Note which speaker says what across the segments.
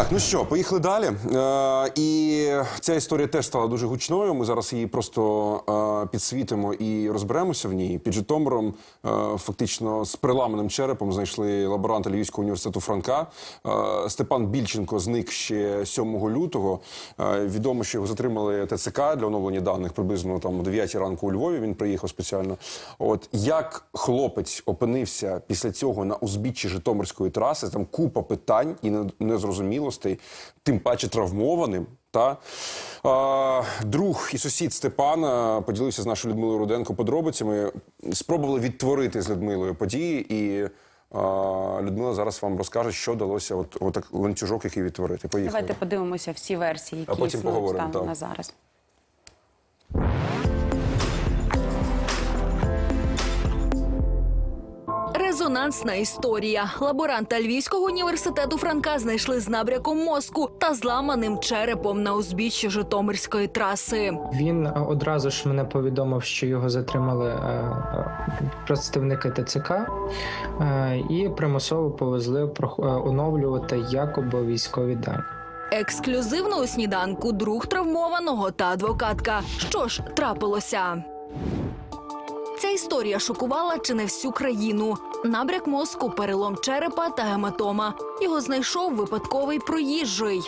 Speaker 1: Так, ну що, поїхали далі. Е, і ця історія теж стала дуже гучною. Ми зараз її просто е, підсвітимо і розберемося в ній. Під Житомиром е, фактично з приламаним черепом знайшли лаборанта Львівського університету Франка. Е, Степан Більченко зник ще 7 лютого. Е, відомо, що його затримали ТЦК для оновлення даних приблизно там о 9 ранку у Львові. Він приїхав спеціально. От як хлопець опинився після цього на узбіччі Житомирської траси, там купа питань і не- незрозумілостей, тим паче травмованим. Та а, друг і сусід Степана поділився з нашою Людмилою Руденко подробицями. Спробували відтворити з Людмилою події, і а, Людмила зараз вам розкаже, що вдалося от, от ланцюжок, який відтворити. Поїхали.
Speaker 2: Давайте подивимося всі версії,
Speaker 1: А
Speaker 2: які
Speaker 1: потім
Speaker 2: існують
Speaker 1: поговоримо,
Speaker 2: станом
Speaker 1: так.
Speaker 2: на зараз.
Speaker 3: Резонансна історія. Лаборанта Львівського університету Франка знайшли з набряком мозку та зламаним черепом на узбіччі Житомирської траси.
Speaker 4: Він е, одразу ж мене повідомив, що його затримали е, е, представники ТЦК і примусово повезли оновлювати якоби військові дані.
Speaker 3: Ексклюзивно у сніданку друг травмованого та адвокатка. Що ж трапилося? Ця історія шокувала чи не всю країну. Набряк мозку, перелом черепа та гематома. Його знайшов випадковий проїжджий.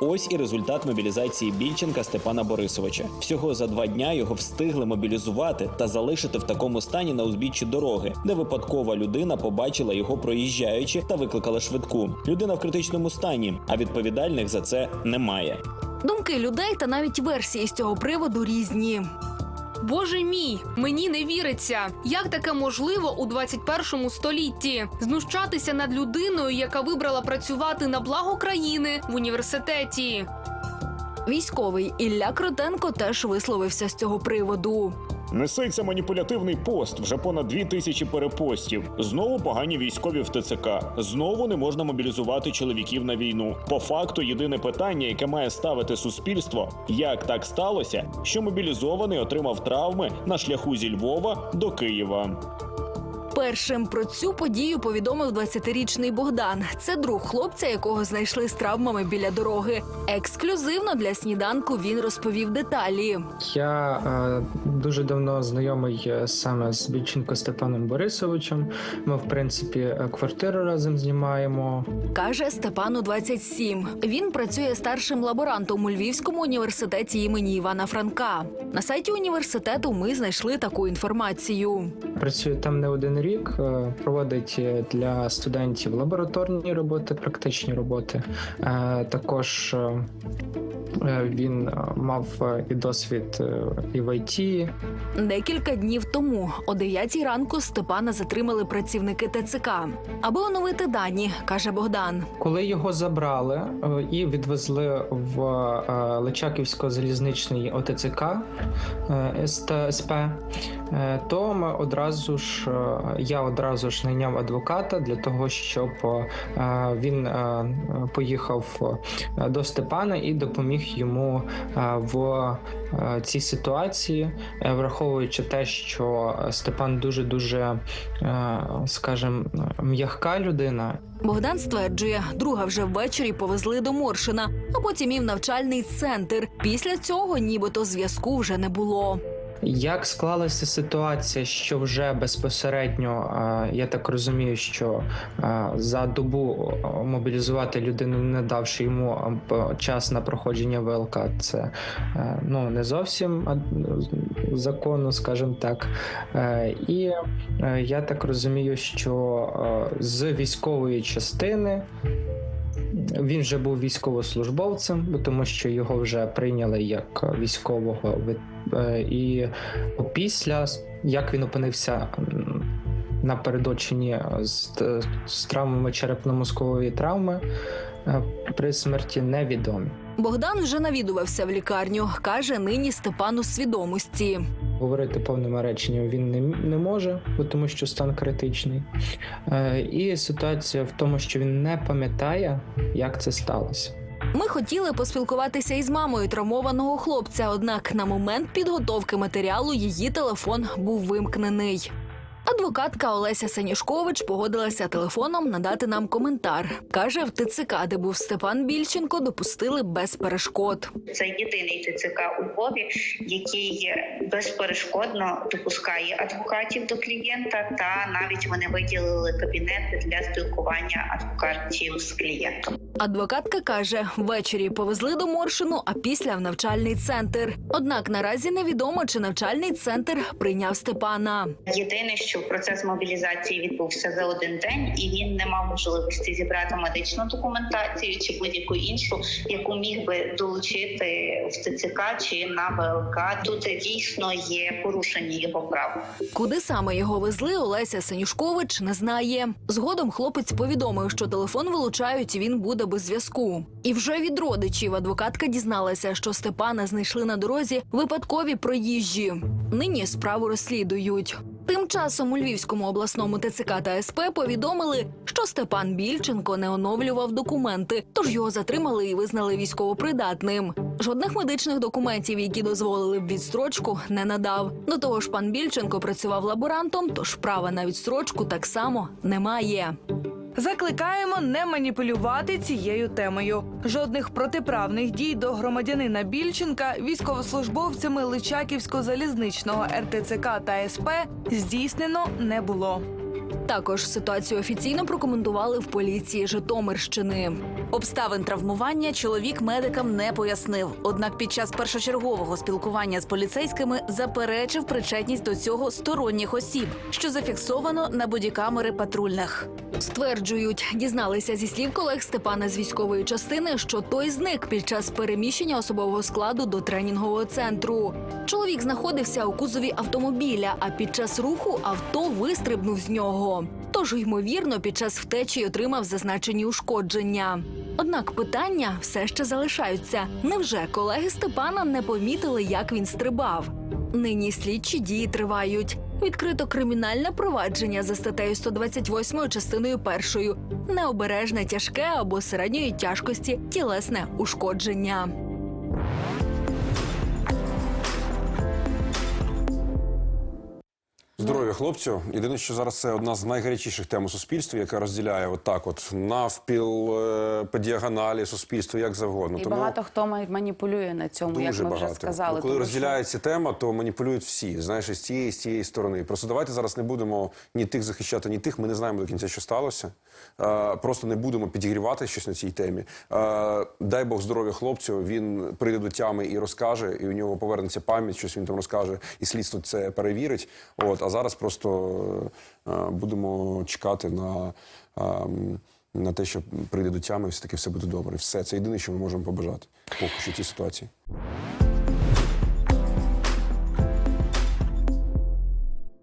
Speaker 5: Ось і результат мобілізації Більченка Степана Борисовича. Всього за два дня його встигли мобілізувати та залишити в такому стані на узбіччі дороги, де випадкова людина побачила його проїжджаючи та викликала швидку. Людина в критичному стані, а відповідальних за це немає.
Speaker 3: Думки людей та навіть версії з цього приводу різні.
Speaker 6: Боже мій, мені не віриться. Як таке можливо у 21 столітті? Знущатися над людиною, яка вибрала працювати на благо країни в університеті.
Speaker 3: Військовий Ілля Кротенко теж висловився з цього приводу.
Speaker 7: Несеться маніпулятивний пост, вже понад дві тисячі перепостів. Знову погані військові в ТЦК. Знову не можна мобілізувати чоловіків на війну. По факту, єдине питання, яке має ставити суспільство: як так сталося, що мобілізований отримав травми на шляху зі Львова до Києва.
Speaker 3: Першим про цю подію повідомив 20-річний Богдан. Це друг хлопця, якого знайшли з травмами біля дороги. Ексклюзивно для сніданку він розповів деталі.
Speaker 4: Я е, дуже давно знайомий е, саме з Більченко Степаном Борисовичем. Ми, в принципі, е, квартиру разом знімаємо.
Speaker 3: Каже Степану 27. Він працює старшим лаборантом у Львівському університеті імені Івана Франка. На сайті університету ми знайшли таку інформацію.
Speaker 4: Працює там не один рік, е, проводить для студентів лабораторні роботи, практичні роботи. Е, Також е, він е, мав е, і досвід е, і в ІТ,
Speaker 3: Декілька днів тому, о 9 ранку, Степана затримали працівники ТЦК, аби оновити дані, каже Богдан.
Speaker 4: Коли його забрали е, і відвезли в е, Личаківсько-залізничний ОТЦК е, СП, е, то ми одразу ж е, я одразу ж найняв адвоката для того, щоб е, він е, поїхав е, до Степана і допоміг йому е, в е, цій ситуації, е, враховуючи те, що Степан дуже дуже, скажімо, м'яка людина,
Speaker 3: Богдан стверджує, друга вже ввечері повезли до Моршина, а потім і в навчальний центр. Після цього нібито зв'язку вже не було.
Speaker 4: Як склалася ситуація, що вже безпосередньо, я так розумію, що за добу мобілізувати людину, не давши йому час на проходження ВЛК, це е, ну не зовсім законно, скажімо так. Е, І е, я так розумію, що з військової частини. Він вже був військовослужбовцем, тому що його вже прийняли як військового е, і після як він опинився напередодні з, з травмами черепно-мозкової травми е, при смерті невідомі.
Speaker 3: Богдан вже навідувався в лікарню. каже нині Степану свідомості.
Speaker 4: Говорити повними реченнями він не, не може, тому що стан критичний. Е, і ситуація в тому, що він не пам'ятає, як це сталося.
Speaker 3: Ми хотіли поспілкуватися із мамою травмованого хлопця, однак на момент підготовки матеріалу її телефон був вимкнений. Адвокатка Олеся Сенішкович погодилася телефоном надати нам коментар. Каже, в ТЦК, де був Степан Більченко, допустили без перешкод.
Speaker 8: Це єдиний ТЦК у Львові, який безперешкодно допускає адвокатів до клієнта, та навіть вони виділили кабінети для спілкування адвокатів з клієнтом.
Speaker 3: Адвокатка каже, ввечері повезли до Моршину, а після в навчальний центр. Однак наразі невідомо, чи навчальний центр прийняв Степана.
Speaker 8: Єдине, що процес мобілізації відбувся за один день, і він не мав можливості зібрати медичну документацію чи будь-яку іншу, яку міг би долучити в ТЦК чи на ВЛК. Тут дійсно є порушення його прав.
Speaker 3: Куди саме його везли, Олеся Сенюшкович не знає. Згодом хлопець повідомив, що телефон вилучають і він буде без зв'язку. І вже від родичів адвокатка дізналася, що Степана знайшли на дорозі випадкові проїжджі. Нині справу розслідують. Тим часом у Львівському обласному ТЦК та СП повідомили, що Степан Більченко не оновлював документи, тож його затримали і визнали військовопридатним. Жодних медичних документів, які дозволили б відстрочку, не надав. До того ж, пан Більченко працював лаборантом, тож права на відстрочку так само немає.
Speaker 9: Закликаємо не маніпулювати цією темою. Жодних протиправних дій до громадянина Більченка військовослужбовцями Личаківсько-залізничного РТЦК та СП здійснено не було.
Speaker 3: Також ситуацію офіційно прокоментували в поліції Житомирщини.
Speaker 10: Обставин травмування чоловік медикам не пояснив. Однак під час першочергового спілкування з поліцейськими заперечив причетність до цього сторонніх осіб, що зафіксовано на бодікамери патрульних.
Speaker 3: Стверджують, дізналися зі слів колег Степана з військової частини, що той зник під час переміщення особового складу до тренінгового центру. Чоловік знаходився у кузові автомобіля, а під час руху авто вистрибнув з нього. Тож, ймовірно, під час втечі отримав зазначені ушкодження. Однак питання все ще залишаються. Невже колеги Степана не помітили, як він стрибав? Нині слідчі дії тривають. Відкрито кримінальне провадження за статтею 128 частиною першою необережне тяжке або середньої тяжкості тілесне ушкодження.
Speaker 1: Здоров'я хлопцю. Єдине, що зараз це одна з найгарячіших тем у суспільстві, яка розділяє отак, от навпіл е, по діагоналі суспільство, як завгодно.
Speaker 2: І багато хто маніпулює на цьому, як
Speaker 1: Дуже
Speaker 2: ми
Speaker 1: багато.
Speaker 2: вже сказали.
Speaker 1: Ну, коли
Speaker 2: тому що-
Speaker 1: розділяється тема, то маніпулюють всі. Знаєш, і з цієї і з цієї сторони. Просто давайте зараз не будемо ні тих захищати, ні тих. Ми не знаємо до кінця, що сталося. Е, просто не будемо підігрівати щось на цій темі. Е, дай Бог здоров'я хлопцю. Він прийде до тями і розкаже, і у нього повернеться пам'ять, щось він там розкаже, і слідство це перевірить. От а зараз просто е, будемо чекати на. е, на те, що прийде до тями, все таки все буде добре. Все це єдине, що ми можемо побажати поки що цій ситуації.